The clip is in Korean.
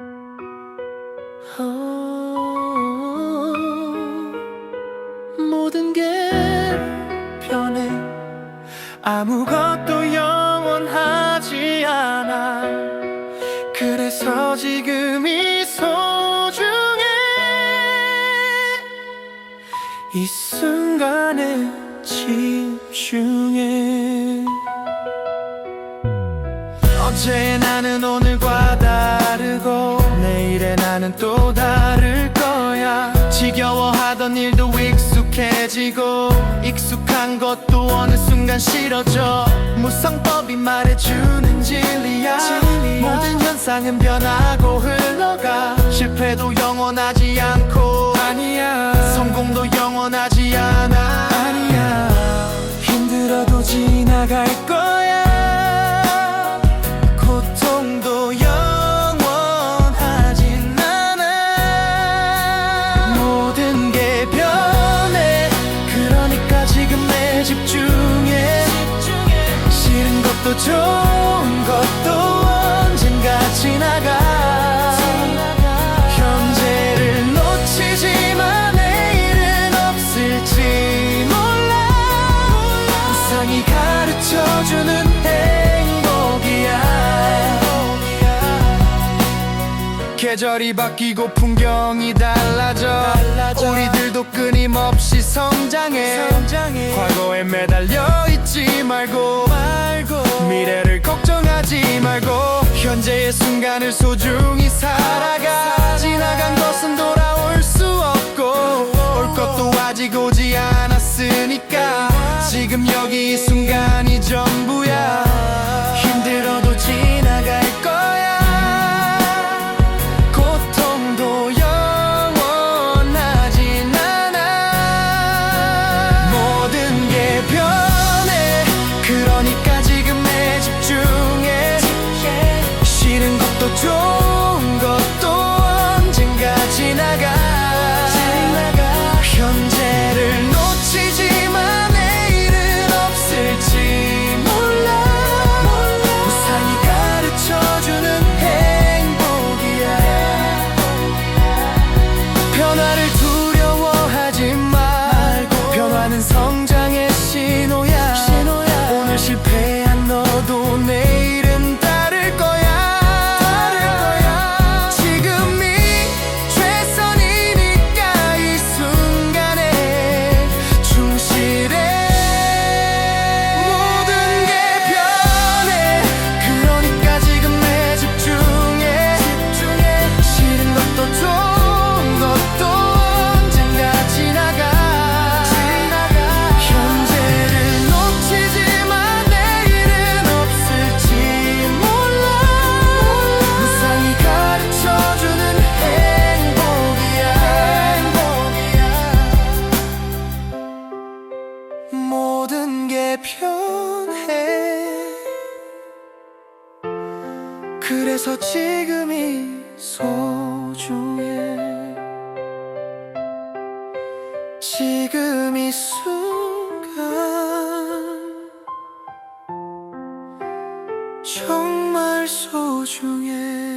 어, 모든 게 변해. 아무것도 영원하지 않아. 그래서 지금이 소중해. 이 순간에 집중해. 어제의 나는 오늘과 나는 또 다를 거야. 지겨워하던 일도 익숙해지고 익숙한 것도 어느 순간 싫어져. 무성법이 말해주는 진리야, 모든 현상은 변하고 흘러가. 실패도 영원하지 않고 아니야. 성공도 영원하지 않아. 아니야. 힘들어도 지나갈 것도 좋은 것도 언젠가 지나가. 현재를 놓치지만 내일은 없을지 몰라. 우상이 가르쳐주는 행복이야. 계절이 바뀌고 풍경이 달라져, 우리들도 끊임없이 성장해, 과거에 매달려 있지 말고, 말고 현재의 순간을 소중히 살아가 모든 게 변해. 그래서 지금이 소중해. 지금 이 순간 정말 소중해